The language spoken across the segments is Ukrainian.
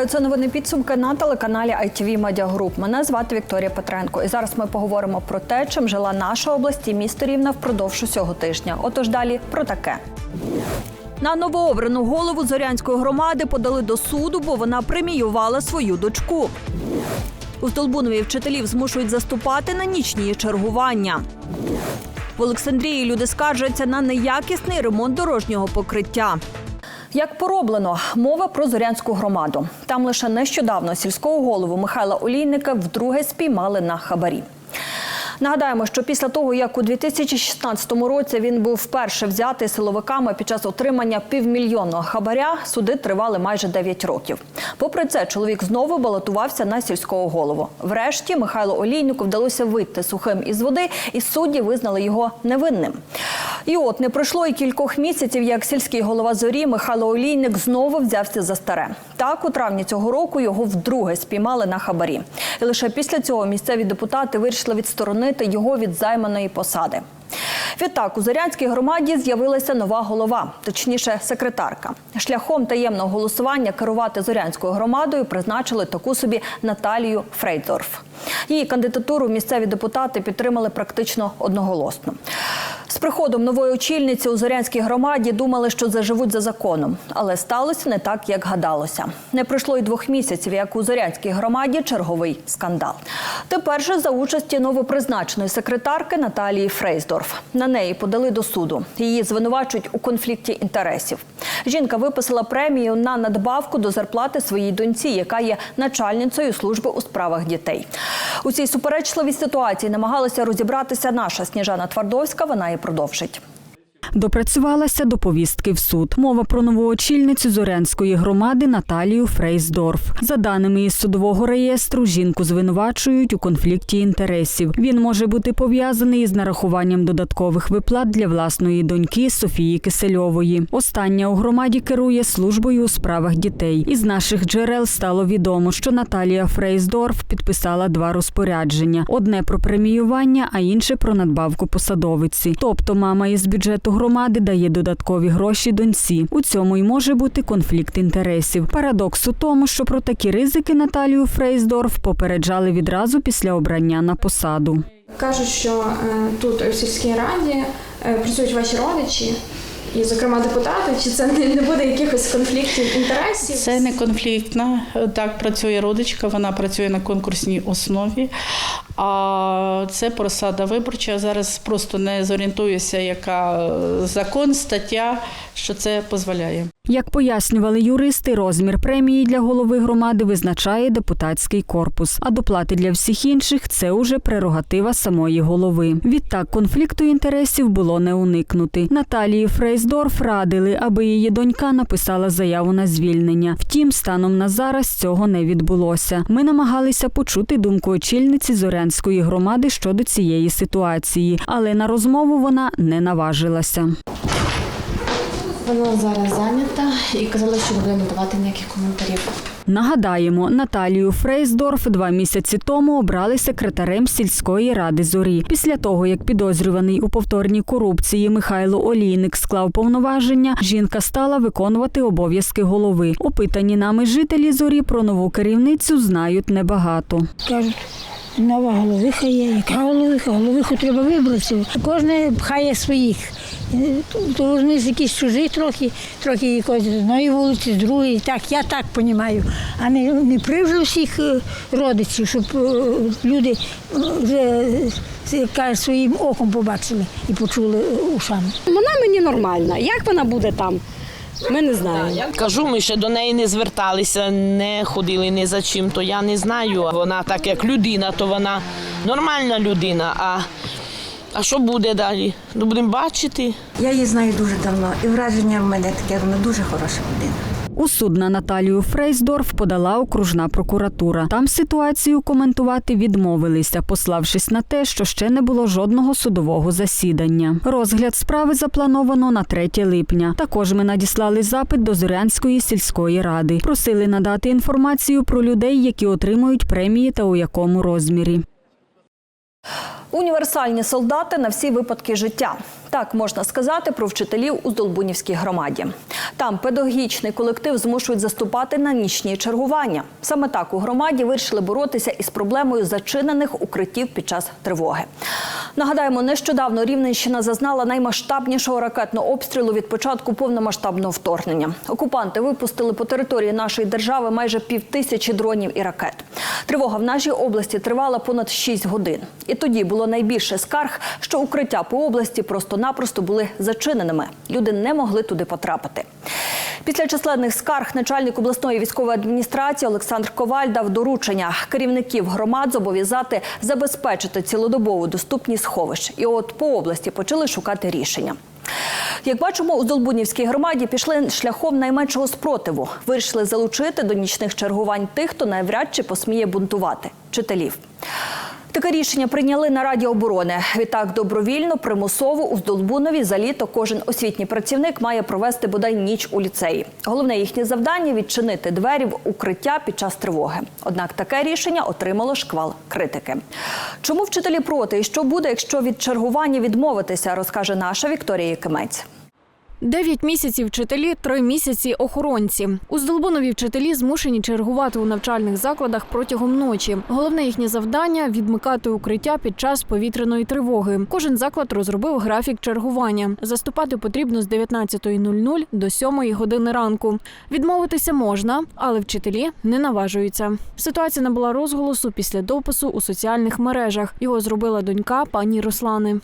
Вітаю, це новини підсумки на телеканалі ITV Media Group. Мене звати Вікторія Петренко. І зараз ми поговоримо про те, чим жила наша область і місто Рівна впродовж усього тижня. Отож далі про таке. На новообрану голову Зорянської громади подали до суду, бо вона преміювала свою дочку. У Столбунові вчителів змушують заступати на нічні чергування. В Олександрії люди скаржаться на неякісний ремонт дорожнього покриття. Як пороблено, мова про Зорянську громаду. Там лише нещодавно сільського голову Михайла Олійника вдруге спіймали на хабарі. Нагадаємо, що після того, як у 2016 році він був вперше взятий силовиками під час отримання півмільйонного хабаря, суди тривали майже 9 років. Попри це, чоловік знову балотувався на сільського голову. Врешті Михайлу Олійнику вдалося вийти сухим із води, і судді визнали його невинним. І от не пройшло і кількох місяців, як сільський голова зорі Михайло Олійник знову взявся за старе. Так, у травні цього року його вдруге спіймали на хабарі. І лише після цього місцеві депутати вирішили відсторонити його від займаної посади. Відтак у Зорянській громаді з'явилася нова голова, точніше, секретарка. Шляхом таємного голосування керувати Зорянською громадою призначили таку собі Наталію Фрейдорф. Її кандидатуру місцеві депутати підтримали практично одноголосно. З приходом нової очільниці у Зорянській громаді думали, що заживуть за законом, але сталося не так, як гадалося. Не пройшло й двох місяців, як у Зорянській громаді черговий скандал. Тепер же за участі новопризначеної секретарки Наталії Фрейсдорф. На неї подали до суду. Її звинувачують у конфлікті інтересів. Жінка виписала премію на надбавку до зарплати своїй доньці, яка є начальницею служби у справах дітей. У цій суперечливій ситуації намагалася розібратися наша Сніжана Твардовська. Вона і продовжить. Допрацювалася до повістки в суд. Мова про нову очільницю Зорянської громади Наталію Фрейсдорф. За даними із судового реєстру, жінку звинувачують у конфлікті інтересів. Він може бути пов'язаний із нарахуванням додаткових виплат для власної доньки Софії Кисельової. Остання у громаді керує службою у справах дітей. Із наших джерел стало відомо, що Наталія Фрейсдорф підписала два розпорядження: одне про преміювання, а інше про надбавку посадовиці. Тобто мама із бюджету громади дає додаткові гроші доньці. У цьому й може бути конфлікт інтересів. Парадокс у тому, що про такі ризики Наталію Фрейсдорф попереджали відразу після обрання на посаду. Кажуть, що е, тут у сільській раді е, працюють ваші родичі, і, зокрема, депутати. Чи це не, не буде якихось конфліктів інтересів? Це не конфліктна. Так працює родичка, вона працює на конкурсній основі. А це посада виборча. Зараз просто не зорієнтуюся, яка е, закон, стаття, що це дозволяє. Як пояснювали юристи, розмір премії для голови громади визначає депутатський корпус, а доплати для всіх інших це уже прерогатива самої голови. Відтак конфлікту інтересів було не уникнути. Наталії Фрейсдорф радили, аби її донька написала заяву на звільнення. Втім, станом на зараз цього не відбулося. Ми намагалися почути думку очільниці Зорянської громади щодо цієї ситуації, але на розмову вона не наважилася. Вона зараз зайнята і казала, що не буде надавати ніяких коментарів. Нагадаємо, Наталію Фрейсдорф два місяці тому обрали секретарем сільської ради зорі. Після того, як підозрюваний у повторній корупції Михайло Олійник склав повноваження, жінка стала виконувати обов'язки голови. Опитані нами жителі зорі про нову керівницю знають небагато. Кажуть, нова головиха є. Яка головиха? Головиху треба вибрати. Кожен пхає своїх. Е, То з якісь чужі трохи, трохи якось з одної вулиці, з другої. Так, я так розумію. А не, не привжу всіх е, родичів, щоб е, люди вже каже, своїм оком побачили і почули ушами. Вона мені нормальна. Як вона буде там? Ми не знаємо. Кажу, ми ще до неї не зверталися, не ходили ні за чим, то я не знаю. Вона так як людина, то вона нормальна людина. А, а що буде далі? Ну, будемо бачити. Я її знаю дуже давно, і враження в мене таке, вона дуже хороша людина. У суд на Наталію Фрейсдорф подала окружна прокуратура. Там ситуацію коментувати відмовилися, пославшись на те, що ще не було жодного судового засідання. Розгляд справи заплановано на 3 липня. Також ми надіслали запит до Зорянської сільської ради. Просили надати інформацію про людей, які отримують премії та у якому розмірі. Універсальні солдати на всі випадки життя. Так можна сказати про вчителів у Здолбунівській громаді. Там педагогічний колектив змушують заступати на нічні чергування. Саме так у громаді вирішили боротися із проблемою зачинених укриттів під час тривоги. Нагадаємо, нещодавно Рівненщина зазнала наймасштабнішого ракетного обстрілу від початку повномасштабного вторгнення. Окупанти випустили по території нашої держави майже півтисячі дронів і ракет. Тривога в нашій області тривала понад 6 годин. І тоді було найбільше скарг, що укриття по області просто-напросто були зачиненими. Люди не могли туди потрапити. Після численних скарг начальник обласної військової адміністрації Олександр Коваль дав доручення керівників громад зобов'язати забезпечити цілодобову доступність сховищ. І от по області почали шукати рішення. Як бачимо, у Долбунівській громаді пішли шляхом найменшого спротиву. Вирішили залучити до нічних чергувань тих, хто навряд чи посміє бунтувати вчителів. Таке рішення прийняли на Раді оборони. Відтак добровільно, примусово у Здолбунові за літо кожен освітній працівник має провести бодай ніч у ліцеї. Головне їхнє завдання відчинити двері в укриття під час тривоги. Однак таке рішення отримало шквал критики. Чому вчителі проти і що буде, якщо від чергування відмовитися, розкаже наша Вікторія Якимець. Дев'ять місяців вчителі, три місяці охоронці. У Здолбунові вчителі змушені чергувати у навчальних закладах протягом ночі. Головне їхнє завдання відмикати укриття під час повітряної тривоги. Кожен заклад розробив графік чергування. Заступати потрібно з 19.00 до 7 години ранку. Відмовитися можна, але вчителі не наважуються. Ситуація набула розголосу після допису у соціальних мережах. Його зробила донька пані Руслани.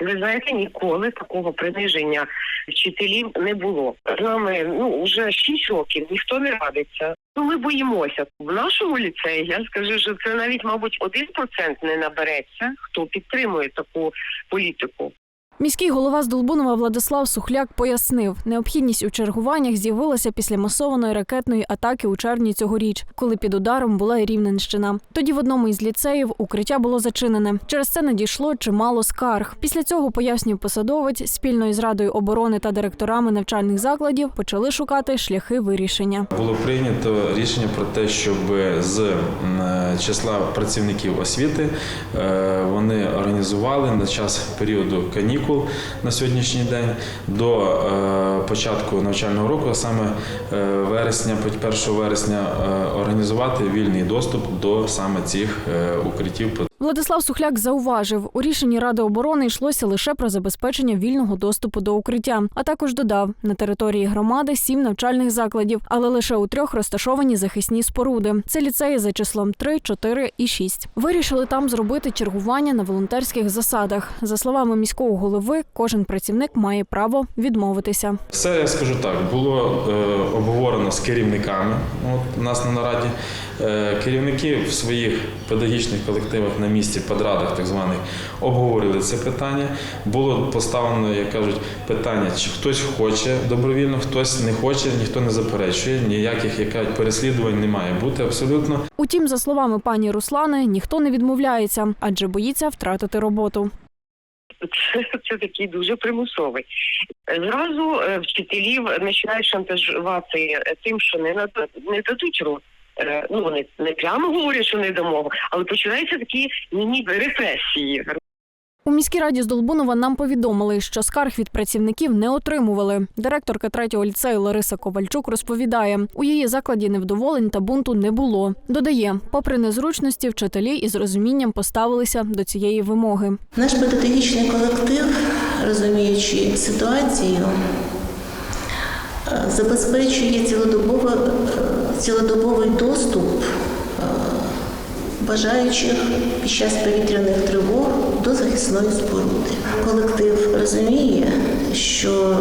Ви знаєте, ніколи такого приниження вчителів не було. З нами ну вже 6 років ніхто не радиться. Ну ми боїмося. В нашому ліцеї я скажу, що це навіть, мабуть, один процент не набереться, хто підтримує таку політику. Міський голова Здолбунова Владислав Сухляк пояснив, необхідність у чергуваннях з'явилася після масованої ракетної атаки у червні цьогоріч, коли під ударом була і Рівненщина. Тоді в одному із ліцеїв укриття було зачинене. Через це надійшло чимало скарг. Після цього пояснює посадовець спільно із радою оборони та директорами навчальних закладів почали шукати шляхи вирішення. Було прийнято рішення про те, щоб з е, числа працівників освіти е, вони організували на час періоду канікул на сьогоднішній день до е, початку навчального року, а саме е, вересня, 1 вересня, е, організувати вільний доступ до саме цих укриттів Владислав Сухляк зауважив, у рішенні Ради оборони йшлося лише про забезпечення вільного доступу до укриття. А також додав, на території громади сім навчальних закладів, але лише у трьох розташовані захисні споруди. Це ліцеї за числом 3, 4 і 6. Вирішили там зробити чергування на волонтерських засадах. За словами міського голови, кожен працівник має право відмовитися. Все я скажу так, було е, обговорено з керівниками. От нас на нараді керівники в своїх педагогічних колективах на місці, подрадах так званих, обговорили це питання. Було поставлено, як кажуть, питання, чи хтось хоче добровільно, хтось не хоче, ніхто не заперечує. Ніяких як кажуть, переслідувань не має бути абсолютно. Утім, за словами пані Руслани, ніхто не відмовляється, адже боїться втратити роботу. Це, це такий дуже примусовий. Зразу е, вчителів починають шантажувати тим, що не не дадуть рот. Е, Ну вони не прямо говорять, що не дамо, але починаються такі ніби репресії. У міській раді з Долбунова нам повідомили, що скарг від працівників не отримували. Директорка третього ліцею Лариса Ковальчук розповідає, у її закладі невдоволень та бунту не було. Додає, попри незручності, вчителі із розумінням поставилися до цієї вимоги. Наш педагогічний колектив, розуміючи ситуацію, забезпечує цілодобово, е, цілодобовий доступ е, бажаючих під час повітряних тривог до захисної споруди. Колектив розуміє, що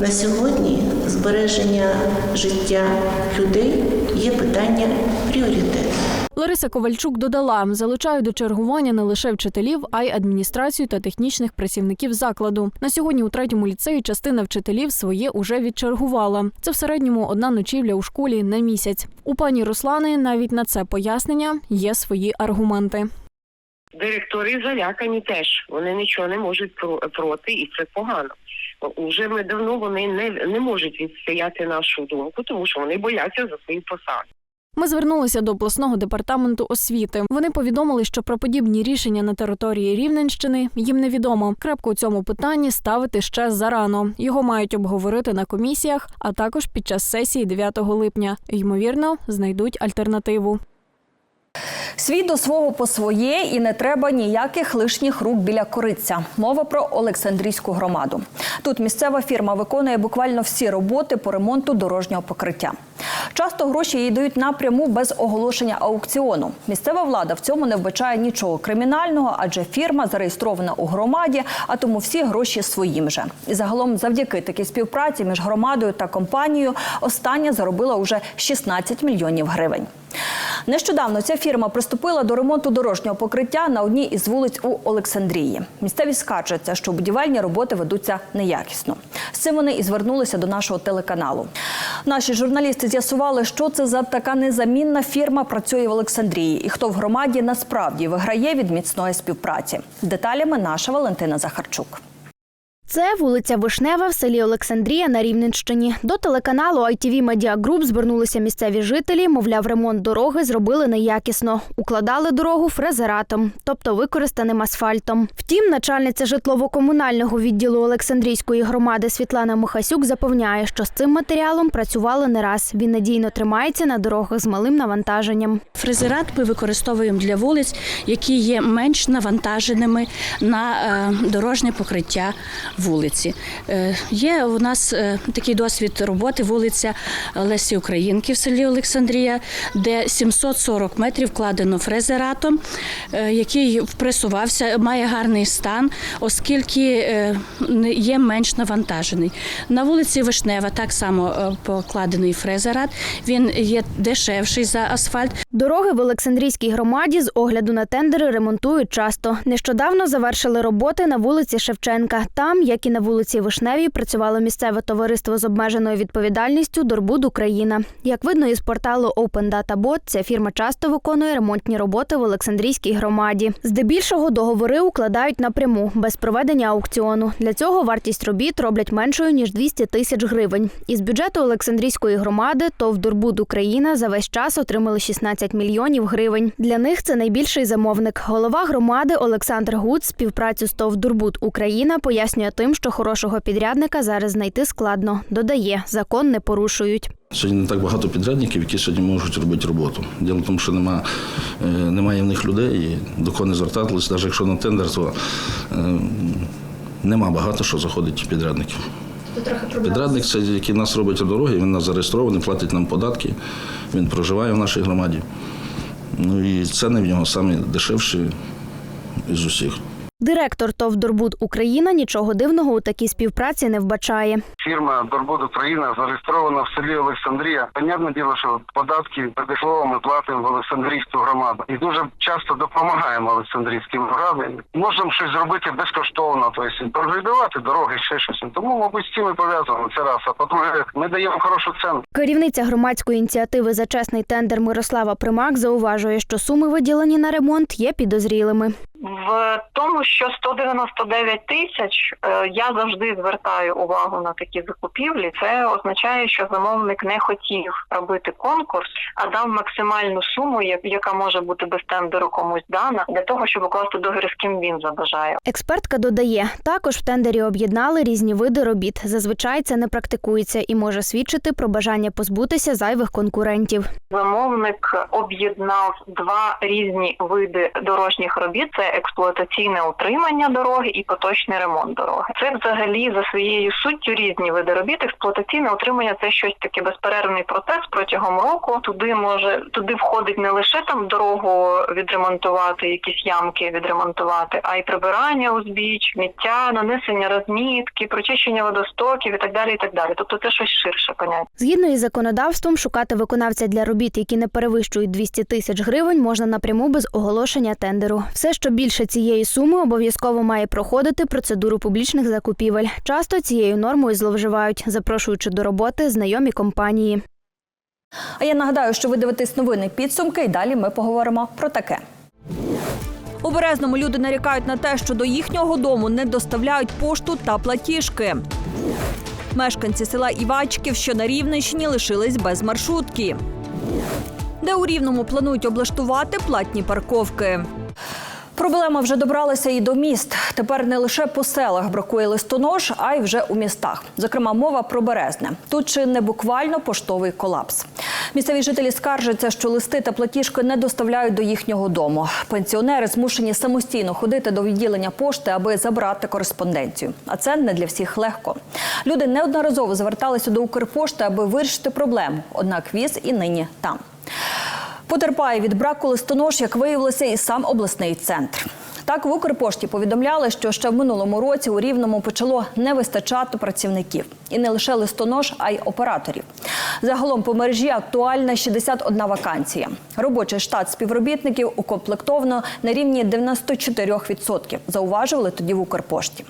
на сьогодні збереження життя людей є питання пріоритету. Лариса Ковальчук додала, залучають до чергування не лише вчителів, а й адміністрацію та технічних працівників закладу. На сьогодні у третьому ліцеї частина вчителів своє уже відчергувала. Це в середньому одна ночівля у школі на місяць. У пані Руслани навіть на це пояснення є свої аргументи. Директори залякані теж. Вони нічого не можуть про- проти, і це погано. Уже ми давно вони не, не можуть відстояти нашу думку, тому що вони бояться за свої посади. Ми звернулися до обласного департаменту освіти. Вони повідомили, що про подібні рішення на території Рівненщини їм невідомо. Крапку у цьому питанні ставити ще зарано. Його мають обговорити на комісіях, а також під час сесії 9 липня. Ймовірно, знайдуть альтернативу. Свій до свого по своє і не треба ніяких лишніх рук біля кориця. Мова про Олександрійську громаду. Тут місцева фірма виконує буквально всі роботи по ремонту дорожнього покриття. Часто гроші їй дають напряму без оголошення аукціону. Місцева влада в цьому не вбачає нічого кримінального, адже фірма зареєстрована у громаді, а тому всі гроші своїм же. І загалом, завдяки такій співпраці між громадою та компанією, остання заробила уже 16 мільйонів гривень. Нещодавно ця фірма приступила до ремонту дорожнього покриття на одній із вулиць у Олександрії. Місцеві скаржаться, що будівельні роботи ведуться неякісно. З цим вони і звернулися до нашого телеканалу. Наші журналісти з'ясували, що це за така незамінна фірма працює в Олександрії і хто в громаді насправді виграє від міцної співпраці. Деталями наша Валентина Захарчук. Це вулиця Вишнева в селі Олександрія на Рівненщині. До телеканалу ITV Media Group звернулися місцеві жителі. Мовляв, ремонт дороги зробили неякісно. Укладали дорогу фрезератом, тобто використаним асфальтом. Втім, начальниця житлово-комунального відділу Олександрійської громади Світлана Михасюк запевняє, що з цим матеріалом працювали не раз. Він надійно тримається на дорогах з малим навантаженням. Фрезерат ми використовуємо для вулиць, які є менш навантаженими на е, дорожнє покриття вулиці. Е, Є у нас е, такий досвід роботи вулиця Лесі Українки в селі Олександрія, де 740 метрів вкладено фрезератом, е, який впресувався, має гарний стан, оскільки є менш навантажений. На вулиці Вишнева так само покладений фрезерат. Він є дешевший за асфальт. Дороги в Олександрійській громаді з огляду на тендери ремонтують часто. Нещодавно завершили роботи на вулиці Шевченка. Там, як і на вулиці Вишневій, працювало місцеве товариство з обмеженою відповідальністю Дорбуд Україна. Як видно із порталу Open Data Bot, ця фірма часто виконує ремонтні роботи в Олександрійській громаді. Здебільшого договори укладають напряму без проведення аукціону. Для цього вартість робіт роблять меншою ніж 200 тисяч гривень. Із бюджету Олександрійської громади ТОВ Дорбуд Україна за весь час отримали 16 мільйонів гривень. Для них це найбільший замовник. Голова громади Олександр Гуц співпрацю з ТОВ Дорбуд Україна пояснює тим, що хорошого підрядника зараз знайти складно. Додає, закон не порушують. Сьогодні не так багато підрядників, які сьогодні можуть робити роботу. Діло в тому, що нема, е, немає в них людей, і до кого не звертатися, навіть якщо на тендер, то е, нема багато що заходить підрядників. Підрядник це який нас робить дороги, він нас зареєстрований, платить нам податки, він проживає в нашій громаді. Ну і ціни в нього самі дешевші із усіх. Директор ТОВ Дорбуд Україна нічого дивного у такій співпраці не вбачає. Фірма Дорбуд Україна зареєстрована в селі Олександрія. Понятне діло, що податки ПДФО ми платимо в Олександрійську громаду і дуже часто допомагаємо Олександрійським громадам. Можемо щось зробити безкоштовно, тобто проглядувати дороги, ще щось. Тому, мабуть, з цим і пов'язано це раз. А по-друге, ми даємо хорошу ціну. Керівниця громадської ініціативи за чесний тендер Мирослава Примак зауважує, що суми виділені на ремонт є підозрілими. В тому, що 199 тисяч, е, я завжди звертаю увагу на такі закупівлі. Це означає, що замовник не хотів робити конкурс, а дав максимальну суму, яка може бути без тендеру комусь дана, для того, щоб укласти договір з ким він забажає. Експертка додає, також в тендері об'єднали різні види робіт. Зазвичай це не практикується і може свідчити про бажання позбутися зайвих конкурентів. Замовник об'єднав два різні види дорожніх робіт: це експлуатаційне утримання дороги і поточний ремонт дороги. Це взагалі за своєю суттю різні види робіт. Експлуатаційне утримання це щось таке безперервний процес протягом року. Туди може туди входить не лише там дорогу відремонтувати, якісь ямки відремонтувати, а й прибирання узбіч, сміття, нанесення розмітки, прочищення водостоків і так далі. І так далі. Тобто це щось ширше поняття. Згідно із законодавством, шукати виконавця для робіт, які не перевищують 200 тисяч гривень, можна напряму без оголошення тендеру. Все, що більше цієї суми, обов'язково має проходити процедуру публічних закупівель. Часто цією нормою зловживають, запрошуючи до роботи знайомі компанії. А я нагадаю, що ви дивитесь новини підсумки, і далі ми поговоримо про таке. У Березному люди нарікають на те, що до їхнього дому не доставляють пошту та платіжки. Мешканці села Івачків, що на Рівненщині, лишились без маршрутки. де у Рівному планують облаштувати платні парковки. Проблема вже добралася і до міст. Тепер не лише по селах бракує листонож, а й вже у містах. Зокрема, мова про Березне. Тут чи не буквально поштовий колапс. Місцеві жителі скаржаться, що листи та платіжки не доставляють до їхнього дому. Пенсіонери змушені самостійно ходити до відділення пошти, аби забрати кореспонденцію. А це не для всіх легко. Люди неодноразово зверталися до Укрпошти, аби вирішити проблему. Однак віз і нині там. Потерпає від браку листонож, як виявилося, і сам обласний центр. Так в Укрпошті повідомляли, що ще в минулому році у Рівному почало не вистачати працівників. І не лише листонож, а й операторів. Загалом по мережі актуальна 61 вакансія. Робочий штат співробітників укомплектовано на рівні 94%, зауважували тоді в Укрпошті.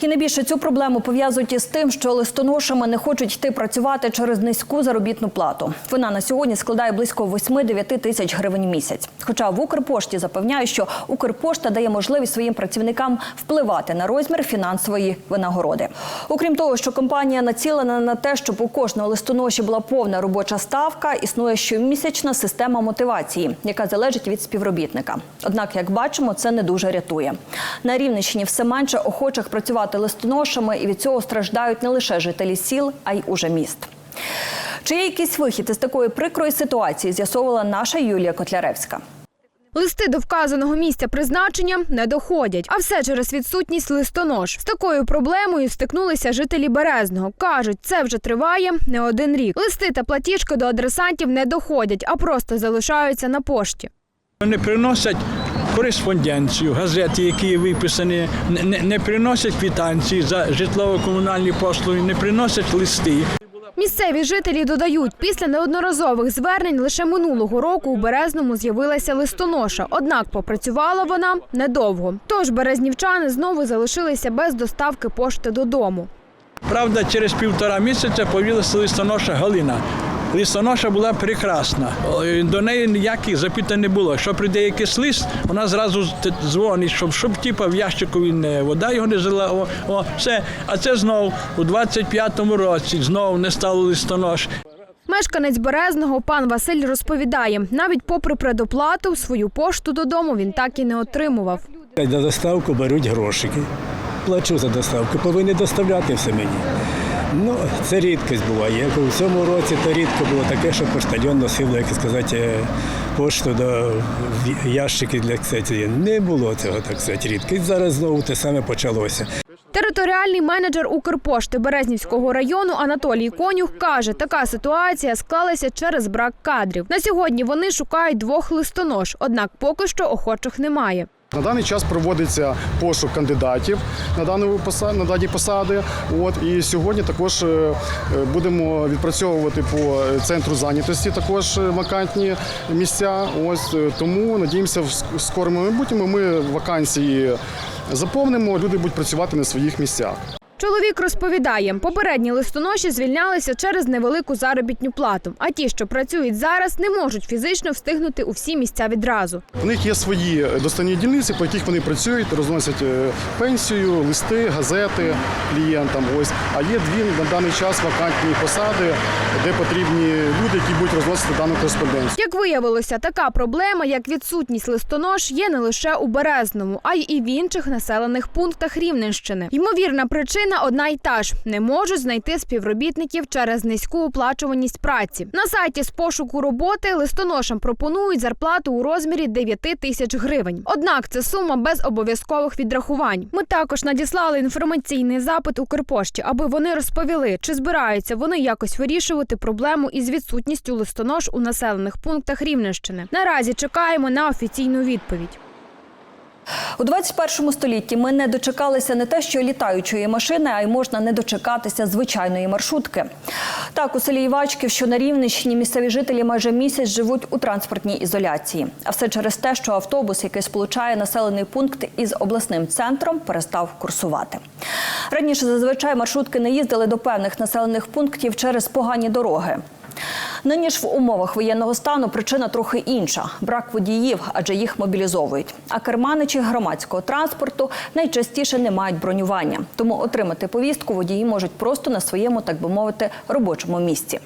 І найбільше цю проблему пов'язують із тим, що листоношами не хочуть йти працювати через низьку заробітну плату. Вона на сьогодні складає близько 8-9 тисяч гривень в місяць. Хоча в Укрпошті запевняють, що Укрпошта дає можливість своїм працівникам впливати на розмір фінансової винагороди. Окрім того, що компанія націлена на те, щоб у кожного листоноші була повна робоча ставка, існує щомісячна система мотивації, яка залежить від співробітника. Однак, як бачимо, це не дуже рятує. На Рівненщині все менше охочих працювати листоношами, і від цього страждають не лише жителі сіл, а й уже міст. Чи є якийсь вихід із такої прикрої ситуації, з'ясовувала наша Юлія Котляревська. Листи до вказаного місця призначення не доходять, а все через відсутність листонож. З такою проблемою стикнулися жителі Березного. кажуть, це вже триває не один рік. Листи та платіжки до адресантів не доходять, а просто залишаються на пошті. Вони приносять кореспонденцію, газети, які виписані, не, не- приносять квитанції за житлово-комунальні послуги, не приносять листи. Місцеві жителі додають, після неодноразових звернень лише минулого року у Березному з'явилася листоноша. Однак попрацювала вона недовго. Тож березнівчани знову залишилися без доставки пошти додому. Правда, через півтора місяця появилася листоноша Галина. Листоноша була прекрасна. До неї ніяких запитань не було. Якщо прийде якийсь лист, вона зразу дзвонить, щоб, щоб типа, в ящику він не вода його не жила. О, о, все. А це знов у 25-му році знов не стало листонош. Мешканець Березного пан Василь розповідає, навіть попри предоплату, свою пошту додому він так і не отримував. За доставку беруть грошики. Плачу за доставку, повинні доставляти все мені. Ну, це рідкість буває. Як у цьому році, то рідко було таке, що поштальйон носив, як сказати, е, пошту до ящики для ксеті. Не було цього, так сказати, рідкість. Зараз знову те саме почалося. Територіальний менеджер Укрпошти Березнівського району Анатолій Конюх каже, така ситуація склалася через брак кадрів. На сьогодні вони шукають двох листонож, однак поки що охочих немає. На даний час проводиться пошук кандидатів на дану на дані посади. От і сьогодні також е, е, будемо відпрацьовувати по центру зайнятості також е, вакантні місця. Ось тому надіємося, в ск- скорому майбутньому ми вакансії заповнимо. Люди будуть працювати на своїх місцях. Чоловік розповідає, попередні листоноші звільнялися через невелику заробітну плату. А ті, що працюють зараз, не можуть фізично встигнути у всі місця відразу. У них є свої доставні дільниці, по яких вони працюють, розносять е, пенсію, листи, газети клієнтам. Ось а є дві на даний час вакантні посади, де потрібні люди, які будуть розносити дану кореспонденцію. Як виявилося, така проблема, як відсутність листонож, є не лише у Березному, а й і в інших населених пунктах Рівненщини. Ймовірна причина одна й та ж: не можуть знайти співробітників через низьку оплачуваність праці. На сайті з пошуку роботи листоношам пропонують зарплату у розмірі 9 тисяч гривень. Однак це сума без обов'язкових відрахувань. Ми також надіслали інформаційний запит Укрпошті, аби вони розповіли, чи збираються вони якось вирішувати проблему із відсутністю листонож у населених пунктах Рівненщини. Наразі чекаємо на офіційну відповідь. У 21 столітті ми не дочекалися не те, що літаючої машини, а й можна не дочекатися звичайної маршрутки. Так, у селі Івачків, що на Рівненщині, місцеві жителі майже місяць живуть у транспортній ізоляції. А все через те, що автобус, який сполучає населений пункт із обласним центром, перестав курсувати. Раніше зазвичай маршрутки не їздили до певних населених пунктів через погані дороги. Нині ж в умовах воєнного стану причина трохи інша брак водіїв, адже їх мобілізовують. А керманичі громадського транспорту найчастіше не мають бронювання. Тому отримати повістку водії можуть просто на своєму, так би мовити, робочому місці.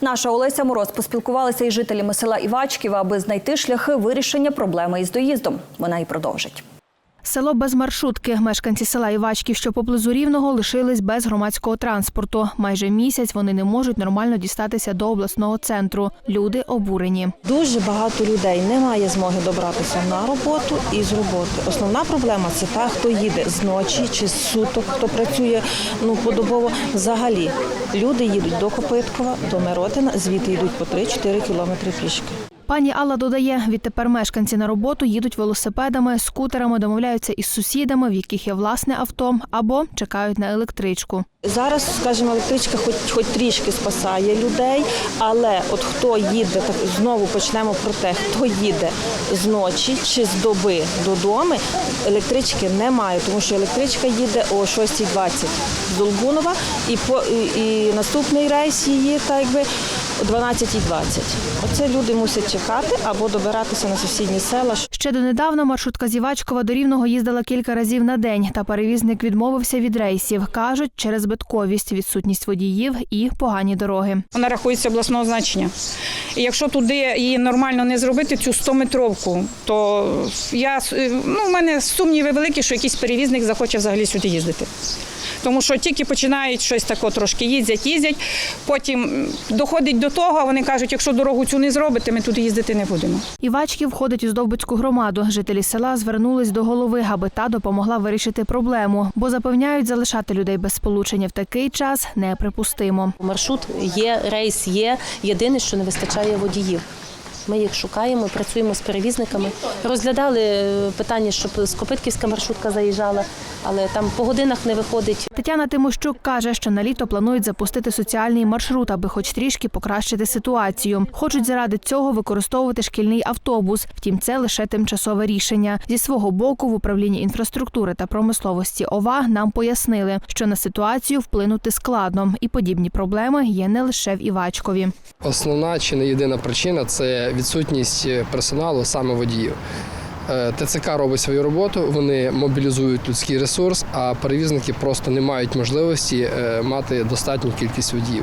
Наша Олеся Мороз поспілкувалася із жителями села Івачків, аби знайти шляхи вирішення проблеми із доїздом. Вона і продовжить. Село без маршрутки. Мешканці села Івачків, що поблизу Рівного, лишились без громадського транспорту. Майже місяць вони не можуть нормально дістатися до обласного центру. Люди обурені. Дуже багато людей не має змоги добратися на роботу і з роботи. Основна проблема це та, хто їде з ночі чи з суток, хто працює ну подобово. Взагалі люди їдуть до Копиткова, до Миротина, звідти йдуть по 3-4 кілометри пішки. Пані Алла додає, відтепер мешканці на роботу їдуть велосипедами, скутерами, домовляються із сусідами, в яких є власне авто, або чекають на електричку. Зараз, скажімо, електричка хоч, хоч трішки спасає людей, але от хто їде, так знову почнемо про те, хто їде з ночі чи з доби додому, електрички немає, тому що електричка їде о 6.20 з Долбунова і, по, і, і наступний рейс її так якби о 12.20. Оце люди мусять чекати або добиратися на сусідні села. Ще донедавна маршрутка з Івачкова до Рівного їздила кілька разів на день, та перевізник відмовився від рейсів. Кажуть, через збитковість, відсутність водіїв і погані дороги. Вона рахується обласного значення. І якщо туди її нормально не зробити, цю 100-метровку, то я ну, в мене сумніви великі, що якийсь перевізник захоче взагалі сюди їздити. Тому що тільки починають щось таке трошки їздять, їздять. Потім доходить до того, а вони кажуть, якщо дорогу цю не зробите, ми туди їздити не будемо. Івачків входить у Здовбицьку громаду. Жителі села звернулись до голови, аби та допомогла вирішити проблему, бо запевняють, залишати людей без сполучення в такий час неприпустимо. Маршрут є, рейс є. Єдине, що не вистачає водіїв. Ми їх шукаємо, працюємо з перевізниками. Розглядали е, питання, щоб Скопитківська маршрутка заїжджала, але там по годинах не виходить. Тетяна Тимощук каже, що на літо планують запустити соціальний маршрут, аби хоч трішки покращити ситуацію. Хочуть заради цього використовувати шкільний автобус. Втім, це лише тимчасове рішення. Зі свого боку, в управлінні інфраструктури та промисловості ОВА нам пояснили, що на ситуацію вплинути складно, і подібні проблеми є не лише в Івачкові. Основна чи не єдина причина це відсутність персоналу, саме водіїв. Е, ТЦК робить свою роботу, вони мобілізують людський ресурс, а перевізники просто не мають можливості е, мати достатню кількість водіїв.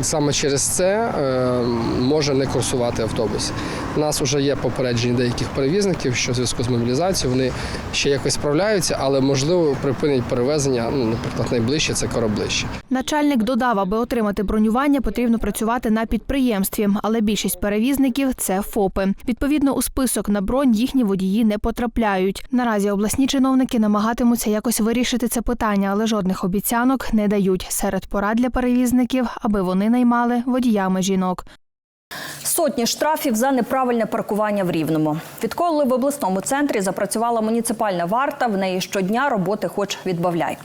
Саме через це е, може не курсувати автобус. У нас вже є попередження деяких перевізників, що в зв'язку з мобілізацією вони ще якось справляються, але можливо припинять перевезення. Ну, наприклад, найближче це кораблище. Начальник додав, аби отримати бронювання, потрібно працювати на підприємстві, але більшість перевізників це ФОПи. Відповідно, у список на бронь їхні водії не потрапляють. Наразі обласні чиновники намагатимуться якось вирішити це питання, але жодних обіцянок не дають. Серед порад для перевізників, аби вони наймали водіями жінок. Сотні штрафів за неправильне паркування в Рівному. Відколи в обласному центрі запрацювала муніципальна варта, в неї щодня роботи хоч відбавляй.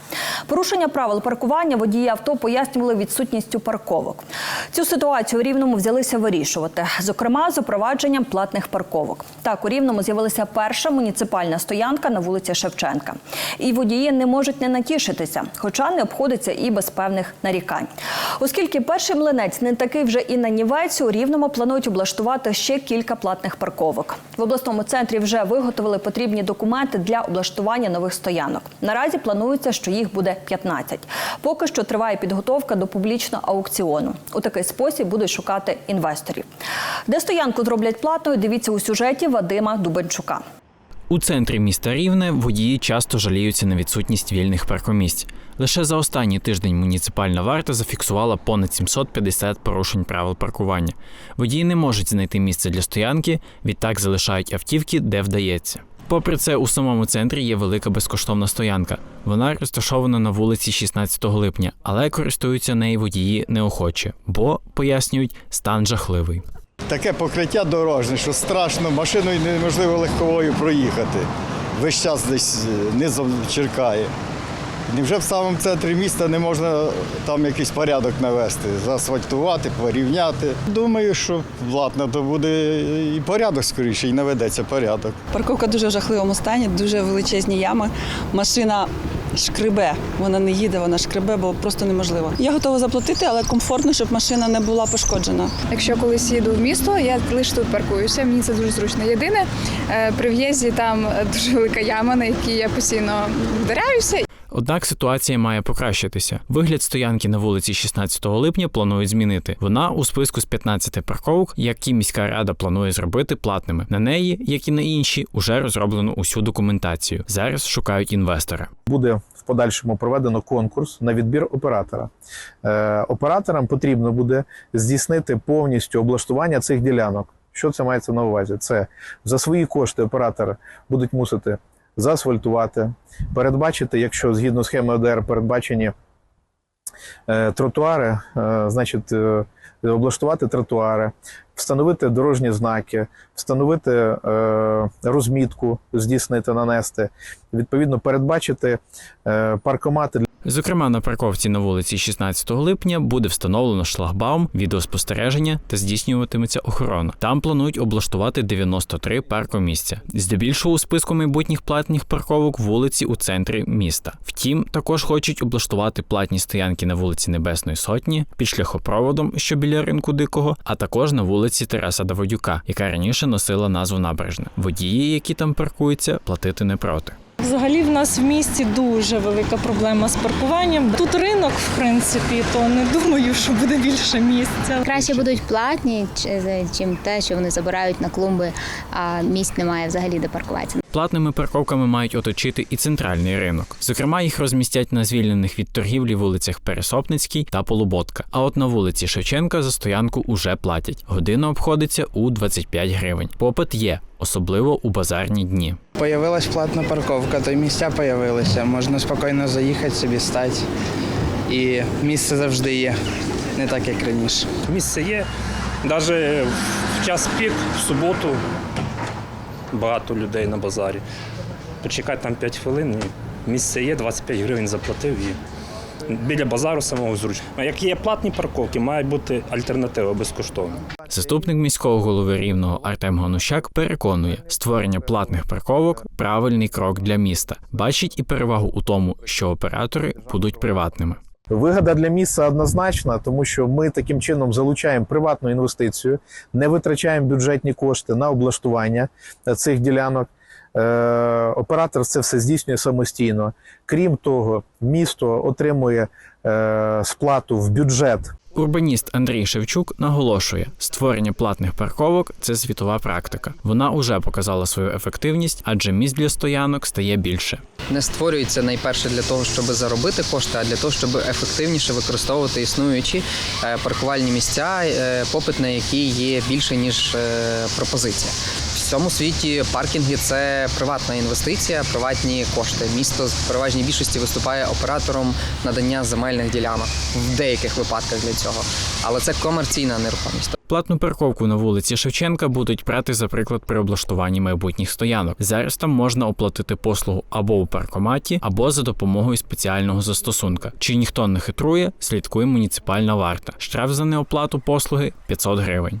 Порушення правил паркування водії авто пояснювали відсутністю парковок. Цю ситуацію у Рівному взялися вирішувати, зокрема, запровадженням платних парковок. Так, у Рівному з'явилася перша муніципальна стоянка на вулиці Шевченка. І водії не можуть не натішитися, хоча не обходиться і без певних нарікань. Оскільки перший млинець не такий вже і нанівець, у Рівному планують облаштувати ще кілька платних парковок. В обласному центрі вже виготовили потрібні документи для облаштування нових стоянок. Наразі планується, що їх буде 15. Поки що триває підготовка до публічного аукціону. У такий спосіб будуть шукати інвесторів. Де стоянку зроблять платною, дивіться у сюжеті Вадима Дубенчука. У центрі міста Рівне водії часто жаліються на відсутність вільних паркомісць. Лише за останній тиждень муніципальна варта зафіксувала понад 750 порушень правил паркування. Водії не можуть знайти місце для стоянки, відтак залишають автівки, де вдається. Попри це, у самому центрі є велика безкоштовна стоянка. Вона розташована на вулиці 16 липня, але користуються нею водії неохоче, бо пояснюють, стан жахливий. Таке покриття дорожне, що страшно, машиною неможливо легковою проїхати. Весь час десь низом черкає. Невже в самому центрі міста не можна там якийсь порядок навести, заасфальтувати, порівняти? Думаю, що платно, то буде і порядок скоріше, і наведеться порядок. Парковка дуже в жахливому стані, дуже величезні ями. Машина шкребе, вона не їде, вона шкребе, бо просто неможливо. Я готова заплатити, але комфортно, щоб машина не була пошкоджена. Якщо колись їду в місто, я лише тут паркуюся. Мені це дуже зручно. Єдине, е, при в'їзді там дуже велика яма, на якій я постійно вдаряюся. Однак ситуація має покращитися. Вигляд стоянки на вулиці 16 липня планують змінити. Вона у списку з 15 парковок, які міська рада планує зробити платними. На неї, як і на інші, уже розроблено усю документацію. Зараз шукають інвестора. буде в подальшому проведено конкурс на відбір оператора. Е, операторам потрібно буде здійснити повністю облаштування цих ділянок. Що це мається на увазі? Це за свої кошти оператори будуть мусити заасфальтувати, передбачити, якщо згідно схеми ОДР передбачені е, тротуари, е, значить, е, облаштувати тротуари, встановити дорожні знаки, встановити розмітку, здійснити, нанести, відповідно, передбачити паркомати для. Зокрема, на парковці на вулиці 16 липня буде встановлено шлагбаум, відеоспостереження та здійснюватиметься охорона. Там планують облаштувати 93 паркомісця. Здебільшого у списку майбутніх платних парковок вулиці у центрі міста. Втім, також хочуть облаштувати платні стоянки на вулиці Небесної Сотні під шляхопроводом, що біля ринку Дикого, а також на вулиці Тараса Давидюка, яка раніше носила назву набережна. Водії, які там паркуються, платити не проти. Взагалі в нас в місті дуже велика проблема з паркуванням. Тут ринок, в принципі, то не думаю, що буде більше місця. Краще будуть платні, чи- чим те, що вони забирають на клумби, а місць немає взагалі де паркуватися. Платними парковками мають оточити і центральний ринок. Зокрема, їх розмістять на звільнених від торгівлі вулицях Пересопницькій та Полуботка. А от на вулиці Шевченка за стоянку уже платять. Година обходиться у 25 гривень. Попит є, особливо у базарні дні. Появилась платна парковка, то й місця появилися. Можна спокійно заїхати собі стати. І місце завжди є, не так як раніше. Місце є. Навіть в час пік, в суботу, багато людей на базарі. Почекати там 5 хвилин, місце є, 25 гривень заплатив і біля базару самого зручно. А Як є платні парковки, має бути альтернатива безкоштовна. Заступник міського голови рівного Артем Ганущак переконує, створення платних парковок правильний крок для міста. Бачить і перевагу у тому, що оператори будуть приватними. Вигода для міста однозначна, тому що ми таким чином залучаємо приватну інвестицію, не витрачаємо бюджетні кошти на облаштування цих ділянок. Е, Оператор це все здійснює самостійно. Крім того, місто отримує е, сплату в бюджет Урбаніст Андрій Шевчук наголошує, створення платних парковок це світова практика. Вона уже показала свою ефективність, адже місць для стоянок стає більше. не створюється найперше для того, щоб заробити кошти, а для того, щоб ефективніше використовувати існуючі е, паркувальні місця, попит на які є більше ніж пропозиція. В цьому світі паркінги це приватна інвестиція, приватні кошти. Місто в переважній більшості виступає оператором надання земельних ділянок в деяких випадках для цього, але це комерційна нерухомість. Платну парковку на вулиці Шевченка будуть брати за приклад при облаштуванні майбутніх стоянок. Зараз там можна оплатити послугу або у паркоматі, або за допомогою спеціального застосунка. Чи ніхто не хитрує, слідкує муніципальна варта. Штраф за неоплату послуги 500 гривень.